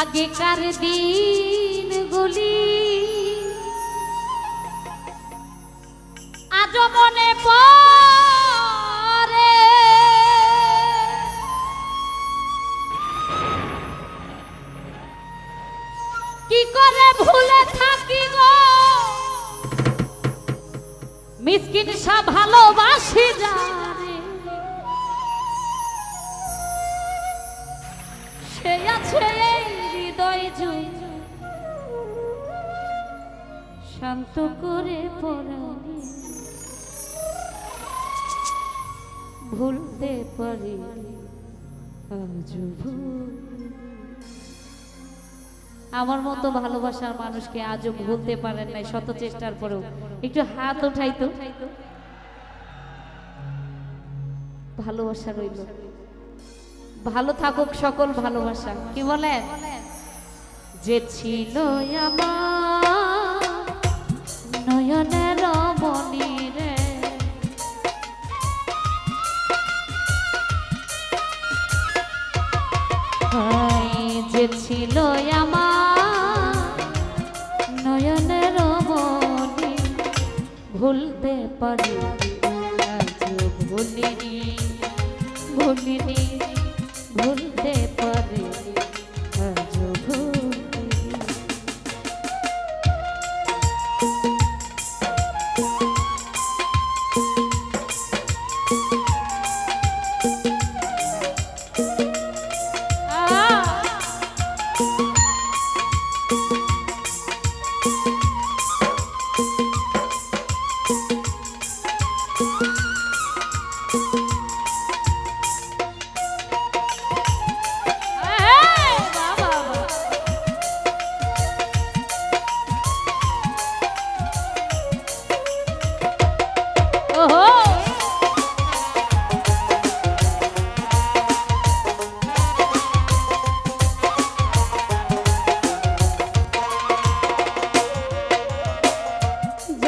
আগেকার দিন গুলি। আজ মনে পড়ে। কি করে ভুলে থাকি গো? মিসকিন সব ভালোবাসি জানে। সে আছে শান্ত করে পড়ানি ভুলতে পারি আমার মতো ভালোবাসার মানুষকে আজও ভুলতে পারেন নাই, শত চেষ্টার পরেও। একটু হাত উঠাইতো ভালোবাসা রইল। ভালো থাকুক সকল ভালোবাসা। কি বলেন? যে ছিল আমার হায়, যে ছিল আমার নয়নের মনি। ভুলতে পারি ভুলিনি ভুলিনি ভুলতে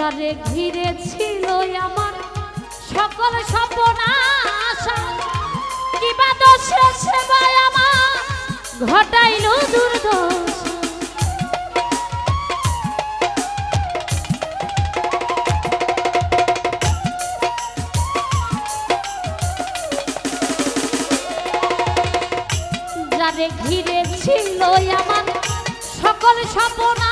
যারে ঘিরে ছিল আমার সকল স্বপ্ন ঘটাইল যারে ঘিরে ছিল আমার সকল স্বপ্ন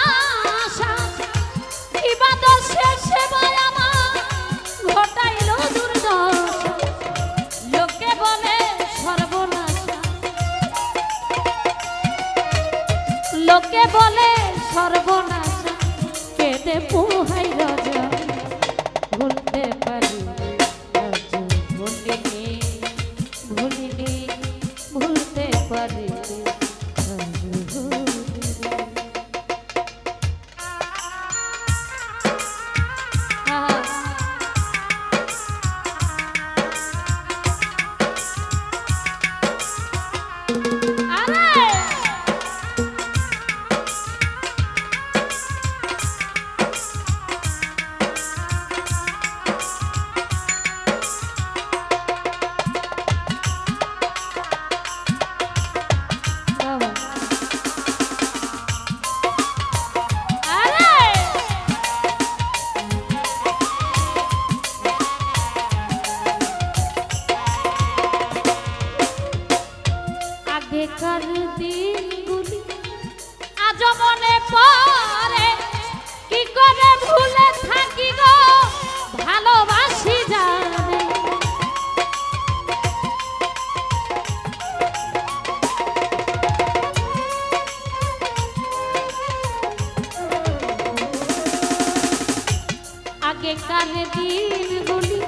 আগেকার দিনগুলি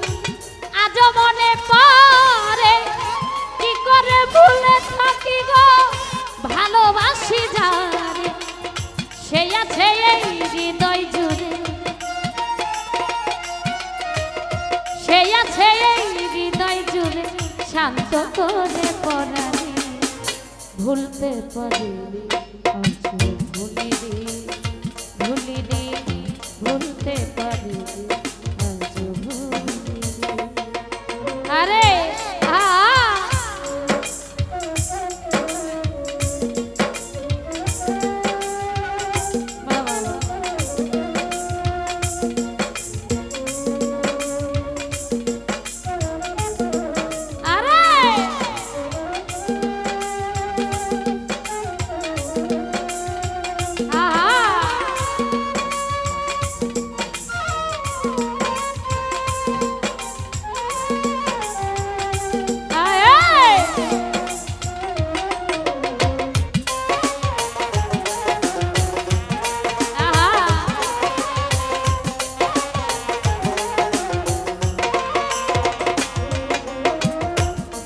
আজ মনে পড়ে, কি করে ভুলে থাকি গো? ভালোবাসি জানে সে আছে এই হৃদয় জুড়ে। সে আছে এই হৃদয় জুড়ে, শান্ত করে পড়ানি ভুলতে পারি আজ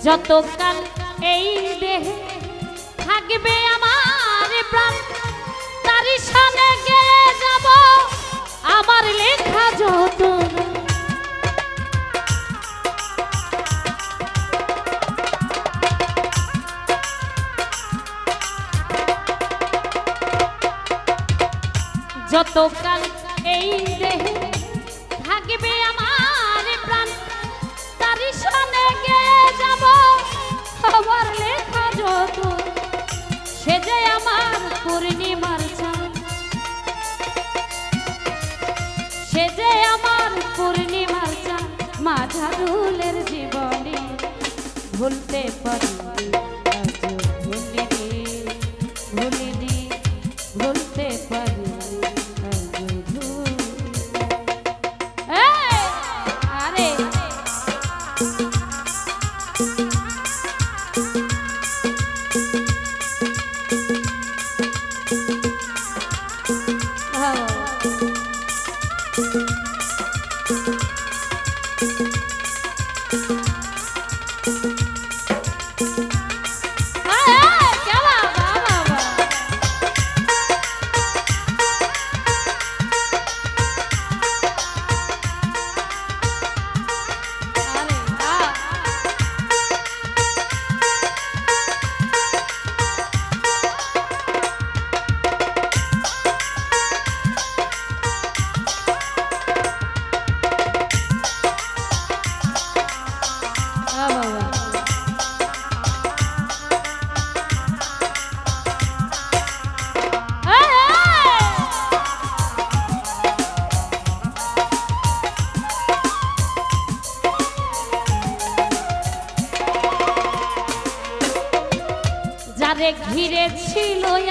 যতকাল এই দেহে থাকবে আমার প্রাণ তারই সামনে গেয়ে যাব আমার লেখা যত যতকাল মাঝারুলের জীবনে ভুলতে পারি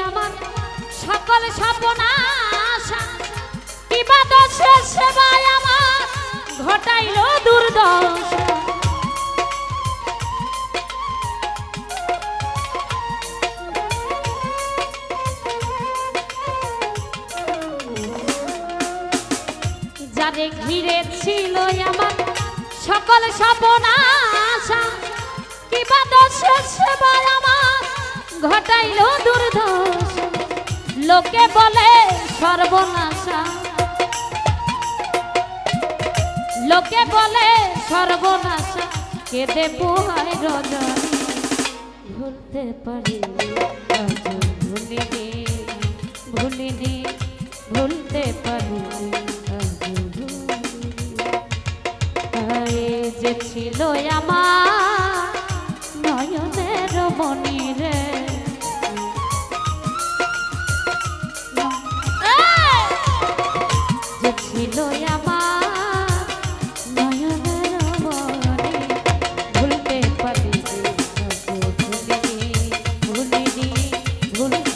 আমার সকল আমার ঘটাইল দুর্দশা। যারে ঘিরে ছিল আমার সকল দোষের সেবায় আমার ঘটাইল দুর্দশ লোকে বলে সর্বনাশা। লোকে বলে সর্বনাশা। কেঁদে পোহায় রজনী। ভুলতে পারি ভুলিনি ভুলিনি ভুলতে পারি যে ছিল আমার নয়নের মনি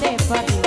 ভুলতে পারি